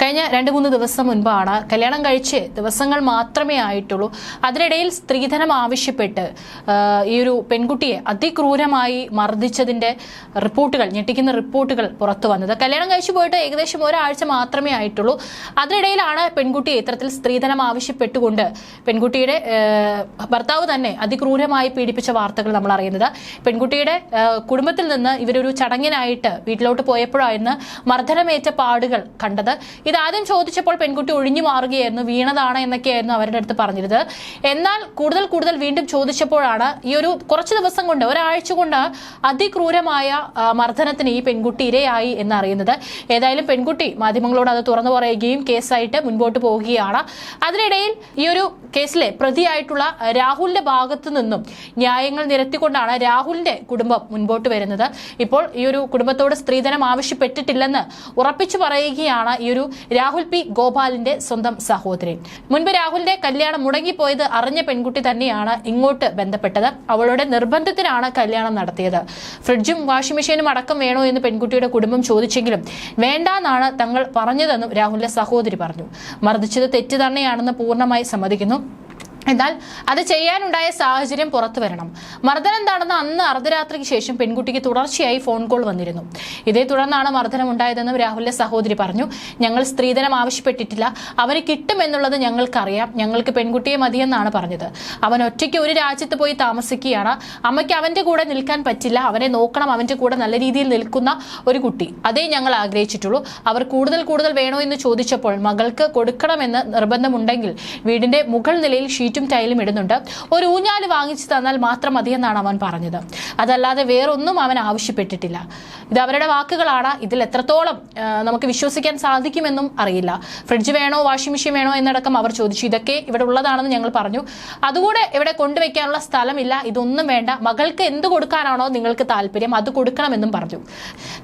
കഴിഞ്ഞ രണ്ട് മൂന്ന് ദിവസം മുൻപാണ് കല്യാണം കഴിച്ച് ദിവസങ്ങൾ മാത്രമേ ആയിട്ടുള്ളൂ. അതിനിടയിൽ സ്ത്രീധനം ആവശ്യപ്പെട്ട് ഈ ഒരു പെൺകുട്ടിയെ അതിക്രൂരമായി മർദ്ദിച്ചതിന്റെ റിപ്പോർട്ടുകൾ ഞെട്ടിക്കുന്ന റിപ്പോർട്ടുകൾ പുറത്തു വന്നത്. കല്യാണം കഴിച്ചു പോയിട്ട് ഏകദേശം ഒരാഴ്ച മാത്രമേ ആയിട്ടുള്ളൂ. അതിനിടയിലാണ് പെൺകുട്ടിയെ ഇത്തരത്തിൽ സ്ത്രീധനം ആവശ്യപ്പെട്ടുകൊണ്ട് പെൺകുട്ടിയുടെ ഭർത്താവ് തന്നെ അതിക്രൂരമായി പീഡിപ്പിച്ച വാർത്തകൾ നമ്മൾ അറിയുന്നത്. പെൺകുട്ടിയുടെ കുടുംബത്തിൽ നിന്ന് ഇവരൊരു ചടങ്ങിനായിട്ട് വീട്ടിലോട്ട് പോയപ്പോഴായിരുന്നു മർദ്ദനമേറ്റ പാടുകൾ കണ്ടത്. ഇതാദ്യം ചോദിച്ചപ്പോൾ പെൺകുട്ടി ഒഴിഞ്ഞു മാറുകയായിരുന്നു വീണതാണ് എന്നൊക്കെയായിരുന്നു അവരുടെ അടുത്ത് പറഞ്ഞിരുന്നത്. എന്നാൽ കൂടുതൽ കൂടുതൽ വീണ്ടും ചോദിച്ചപ്പോഴാണ് ഈ ഒരു കുറച്ച് ദിവസം കൊണ്ട് ഒരാഴ്ച കൊണ്ട് അതിക്രൂരമായ മർദ്ദനത്തിന് ഈ പെൺകുട്ടി ഇരയായി എന്നറിയുന്നത്. ഏതായാലും പെൺകുട്ടി മാധ്യമങ്ങളോട് അത് തുറന്നു പറയുകയും കേസായിട്ട് മുൻപോട്ട് പോവുകയാണ്. അതിനിടയിൽ ഈ ഒരു കേസിലെ പ്രതിയായിട്ടുള്ള രാഹുലിന്റെ ഭാഗത്തു നിന്നും ന്യായങ്ങൾ നിരത്തിക്കൊണ്ടാണ് രാഹുലിന്റെ കുടുംബം മുൻപോട്ട് വരുന്നത്. ഇപ്പോൾ ഈ ഒരു കുടുംബത്തോട് സ്ത്രീധനം ആവശ്യപ്പെട്ടിട്ടില്ലെന്ന് ഉറപ്പിച്ചു പറയുകയാണ് ഈ ഒരു രാഹുൽ പി ഗോപാലിന്റെ സ്വന്തം സഹോദരൻ. മുൻപ് രാഹുലിന്റെ കല്യാണം മുടങ്ങിപ്പോയത് അറിഞ്ഞ പെൺകുട്ടി തന്നെയാണ് ഇങ്ങോട്ട് ബന്ധപ്പെട്ടത്. അവളുടെ നിർബന്ധത്തിനാണ് കല്യാണം നടത്തിയത്. ഫ്രിഡ്ജും വാഷിംഗ് മെഷീനും അടക്കം വേണോ എന്ന് പെൺകുട്ടിയുടെ കുടുംബം ചോദിച്ചെങ്കിലും വേണ്ടാന്നാണ് തങ്ങൾ പറഞ്ഞതെന്നും രാഹുലിന്റെ സഹോദരി പറഞ്ഞു. മർദ്ദിച്ചത് തെറ്റ് തന്നെയാണെന്ന് പൂർണമായി സമ്മതിക്കുന്നു. എന്നാൽ അത് ചെയ്യാനുണ്ടായ സാഹചര്യം പുറത്തു വരണം. മർദ്ദനം എന്താണെന്ന് അന്ന് അർദ്ധരാത്രിക്ക് ശേഷം പെൺകുട്ടിക്ക് തുടർച്ചയായി ഫോൺ കോൾ വന്നിരുന്നു. ഇതേ തുടർന്നാണ് മർദ്ദനം ഉണ്ടായതെന്നും രാഹുലിന്റെ സഹോദരി പറഞ്ഞു. ഞങ്ങൾ സ്ത്രീധനം ആവശ്യപ്പെട്ടിട്ടില്ല. അവന് കിട്ടുമെന്നുള്ളത് ഞങ്ങൾക്കറിയാം. ഞങ്ങൾക്ക് പെൺകുട്ടിയെ മതിയെന്നാണ് പറഞ്ഞത്. അവൻ ഒറ്റയ്ക്ക് ഒരു രാജ്യത്ത് പോയി താമസിക്കുകയാണ്. അമ്മയ്ക്ക് അവന്റെ കൂടെ നിൽക്കാൻ പറ്റില്ല. അവനെ നോക്കണം. അവന്റെ കൂടെ നല്ല രീതിയിൽ നിൽക്കുന്ന ഒരു കുട്ടി. അതേ ഞങ്ങൾ ആഗ്രഹിച്ചിട്ടുള്ളൂ. അവർ കൂടുതൽ കൂടുതൽ വേണോ എന്ന് ചോദിച്ചപ്പോൾ മകൾക്ക് കൊടുക്കണമെന്ന് നിർബന്ധമുണ്ടെങ്കിൽ വീടിന്റെ മുകൾ നിലയിൽ ഷീറ്റും ടൈലും ഇടുന്നുണ്ട്. ഒരു ഊഞ്ഞാൽ വാങ്ങിച്ചു തന്നാൽ മാത്രം മതി എന്നാണ് അവൻ പറഞ്ഞത്. അതല്ലാതെ വേറൊന്നും അവൻ ആവശ്യപ്പെട്ടിട്ടില്ല. ഇത് അവരുടെ വാക്കുകളാണ്. ഇതിൽ എത്രത്തോളം നമുക്ക് വിശ്വസിക്കാൻ സാധിക്കുമെന്നും അറിയില്ല. ഫ്രിഡ്ജ് വേണോ വാഷിംഗ് മെഷീൻ വേണോ എന്നടക്കം അവർ ചോദിച്ചു. ഇതൊക്കെ ഇവിടെ ഉള്ളതാണെന്ന് ഞങ്ങൾ പറഞ്ഞു. അതുകൂടെ ഇവിടെ കൊണ്ടുവയ്ക്കാനുള്ള സ്ഥലമില്ല. ഇതൊന്നും വേണ്ട. മകൾക്ക് എന്ത് കൊടുക്കാനാണോ നിങ്ങൾക്ക് താല്പര്യം അത് കൊടുക്കണമെന്നും പറഞ്ഞു.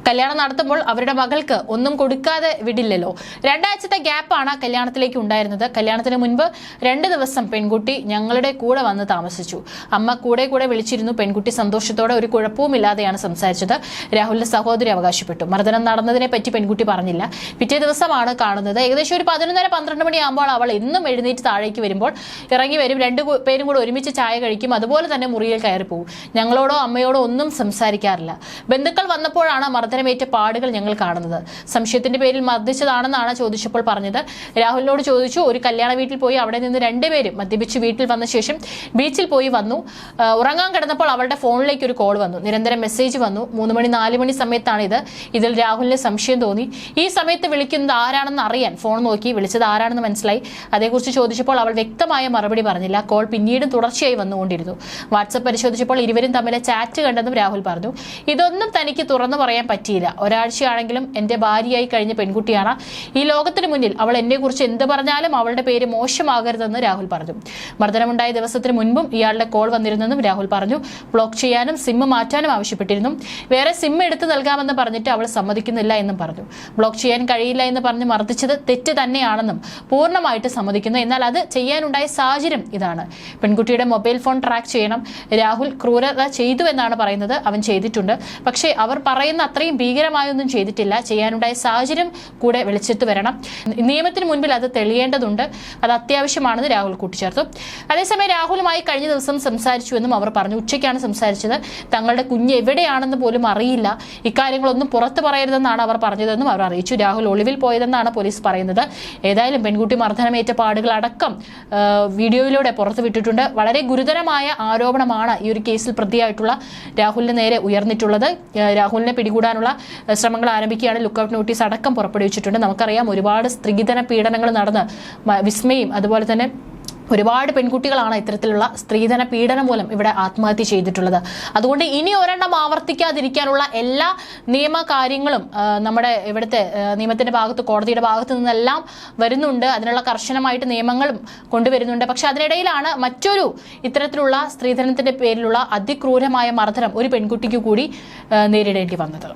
കല്യാണം നടത്തുമ്പോൾ അവരുടെ മകൾക്ക് ഒന്നും കൊടുക്കാതെ വിടില്ലല്ലോ. രണ്ടാഴ്ചത്തെ ഗ്യാപ്പാണ് കല്യാണത്തിലേക്ക് ഉണ്ടായിരുന്നത്. കല്യാണത്തിന് മുൻപ് രണ്ട് ദിവസം പെൺകുട്ടി ഞങ്ങളുടെ കൂടെ വന്ന് താമസിച്ചു. അമ്മ കൂടെ കൂടെ വിളിച്ചിരുന്നു. പെൺകുട്ടി സന്തോഷത്തോടെ ഒരു കുഴപ്പവുമില്ലാതെയാണ് സംസാരിച്ചത്. രാഹുലിന്റെ സഹോദരി അവകാശപ്പെട്ടു. മർദ്ദനം നടന്നതിനെ പറ്റി പെൺകുട്ടി പറഞ്ഞില്ല. പിറ്റേ ദിവസമാണ് കാണുന്നത്. ഏകദേശം ഒരു പതിനൊന്നര പന്ത്രണ്ട് മണിയാകുമ്പോൾ അവൾ എന്നും എഴുന്നേറ്റ് താഴേക്ക് വരുമ്പോൾ ഇറങ്ങി വരും. രണ്ട് പേരും കൂടെ ഒരുമിച്ച് ചായ കഴിക്കും. അതുപോലെ തന്നെ മുറിയിൽ കയറി പോകും ഞങ്ങളോടോ അമ്മയോടോ ഒന്നും സംസാരിക്കാറില്ല. ബന്ധുക്കൾ വന്നപ്പോഴാണ് മർദ്ദനമേറ്റ പാടുകൾ ഞങ്ങൾ കാണുന്നത്. സംശയത്തിന്റെ പേരിൽ മർദ്ദിച്ചതാണെന്നാണ് ചോദിച്ചപ്പോൾ പറഞ്ഞത്. രാഹുലിനോട് ചോദിച്ചു ഒരു കല്യാണ വീട്ടിൽ പോയി അവിടെ നിന്ന് രണ്ടുപേരും മദ്യപിച്ച് വീട്ടിൽ വന്ന ശേഷം ബീച്ചിൽ പോയി വന്നു. ഉറങ്ങാൻ കിടന്നപ്പോൾ അവളുടെ ഫോണിലേക്ക് ഒരു കോൾ വന്നു. നിരന്തരം മെസ്സേജ് വന്നു. മൂന്ന് മണി നാല് മണി സമയത്താണ് ഇത്. ഇതിൽ രാഹുലിന് സംശയം തോന്നി. ഈ സമയത്ത് വിളിക്കുന്നത് ആരാണെന്ന് അറിയാൻ ഫോൺ നോക്കി വിളിച്ചത് ആരാണെന്ന് മനസ്സിലായി. അതേക്കുറിച്ച് ചോദിച്ചപ്പോൾ അവൾ വ്യക്തമായ മറുപടി പറഞ്ഞില്ല. കോൾ പിന്നീടും തുടർച്ചയായി വന്നുകൊണ്ടിരുന്നു. വാട്സപ്പ് പരിശോധിച്ചപ്പോൾ ഇരുവരും തമ്മിലെ ചാറ്റ് കണ്ടെന്നും രാഹുൽ പറഞ്ഞു. ഇതൊന്നും തനിക്ക് തുറന്നു പറയാൻ പറ്റിയില്ല. ഒരാഴ്ചയാണെങ്കിലും എന്റെ ഭാര്യയായി കഴിഞ്ഞ പെൺകുട്ടിയാണ്. ഈ ലോകത്തിന് മുന്നിൽ അവൾ എന്നെക്കുറിച്ച് എന്ത് പറഞ്ഞാലും അവളുടെ പേര് മോശമാകരുതെന്ന് രാഹുൽ പറഞ്ഞു. മർദ്ദനമുണ്ടായ ദിവസത്തിന് മുൻപും ഇയാളുടെ കോൾ വന്നിരുന്നെന്നും രാഹുൽ പറഞ്ഞു. ബ്ലോക്ക് ചെയ്യാനും സിം മാറ്റാനും ആവശ്യപ്പെട്ടിരുന്നു. വേറെ സിം എടുത്തു നൽകാമെന്ന് പറഞ്ഞിട്ട് അവൾ സമ്മതിക്കുന്നില്ല എന്നും പറഞ്ഞു. ബ്ലോക്ക് ചെയ്യാൻ കഴിയില്ല എന്ന് പറഞ്ഞ് മർദ്ദിച്ചത് തെറ്റ് തന്നെയാണെന്നും പൂർണമായിട്ട് സമ്മതിക്കുന്നു. എന്നാൽ അത് ചെയ്യാനുണ്ടായ സാഹചര്യം ഇതാണ്. പെൺകുട്ടിയുടെ മൊബൈൽ ഫോൺ ട്രാക്ക് ചെയ്യണം. രാഹുൽ ക്രൂരത ചെയ്തു എന്നാണ് പറയുന്നത്. അവൻ ചെയ്തിട്ടുണ്ട്. പക്ഷേ അവർ പറയുന്ന അത്രയും ഭീകരമായൊന്നും ചെയ്തിട്ടില്ല. ചെയ്യാനുണ്ടായ സാഹചര്യം കൂടെ വിളിച്ചിട്ട് വരണം. നിയമത്തിന് മുൻപിൽ അത് തെളിയേണ്ടതുണ്ട്. അത് അത്യാവശ്യമാണെന്ന് രാഹുൽ കൂട്ടിച്ചേർത്തു. അതേസമയം രാഹുലുമായി കഴിഞ്ഞ ദിവസം സംസാരിച്ചുവെന്നും അവർ പറഞ്ഞു. ഉച്ചയ്ക്കാണ് സംസാരിച്ചത്. തങ്ങളുടെ കുഞ്ഞ് എവിടെയാണെന്ന് പോലും അറിയില്ല. ഇക്കാര്യങ്ങളൊന്നും പുറത്തു പറയരുതെന്നാണ് അവർ പറഞ്ഞതെന്നും അവർ അറിയിച്ചു. രാഹുൽ ഒളിവിൽ പോയതെന്നാണ് പോലീസ് പറയുന്നത്. ഏതായാലും പെൺകുട്ടി മർദ്ദനമേറ്റ പാടുകൾ അടക്കം വീഡിയോയിലൂടെ പുറത്തുവിട്ടിട്ടുണ്ട് വളരെ ഗുരുതരമായ ആരോപണമാണ് ഈ ഒരു കേസിൽ പ്രതിയായിട്ടുള്ള രാഹുലിന് നേരെ ഉയർന്നിട്ടുള്ളത്. രാഹുലിനെ പിടികൂടാനുള്ള ശ്രമങ്ങൾ ആരംഭിക്കുകയാണ്. ലുക്കൌട്ട് നോട്ടീസ് അടക്കം പുറപ്പെടുവിച്ചിട്ടുണ്ട്. നമുക്കറിയാം ഒരുപാട് സ്ത്രീധന പീഡനങ്ങൾ നടന്ന് വിസ്മയും അതുപോലെ തന്നെ ഒരുപാട് പെൺകുട്ടികളാണ് ഇത്തരത്തിലുള്ള സ്ത്രീധന പീഡനം മൂലം ഇവിടെ ആത്മഹത്യ ചെയ്തിട്ടുള്ളത്. അതുകൊണ്ട് ഇനി ഒരെണ്ണം ആവർത്തിക്കാതിരിക്കാനുള്ള എല്ലാ നിയമ കാര്യങ്ങളും നമ്മുടെ ഇവിടുത്തെ നിയമത്തിന്റെ ഭാഗത്ത് കോടതിയുടെ ഭാഗത്ത് നിന്നെല്ലാം വരുന്നുണ്ട്. അതിനുള്ള കർശനമായിട്ട് നിയമങ്ങളും കൊണ്ടുവരുന്നുണ്ട്. പക്ഷെ അതിനിടയിലാണ് മറ്റൊരു ഇത്തരത്തിലുള്ള സ്ത്രീധനത്തിന്റെ പേരിലുള്ള അതിക്രൂരമായ മർദ്ദനം ഒരു പെൺകുട്ടിക്ക് കൂടി നേരിടേണ്ടി വന്നത്.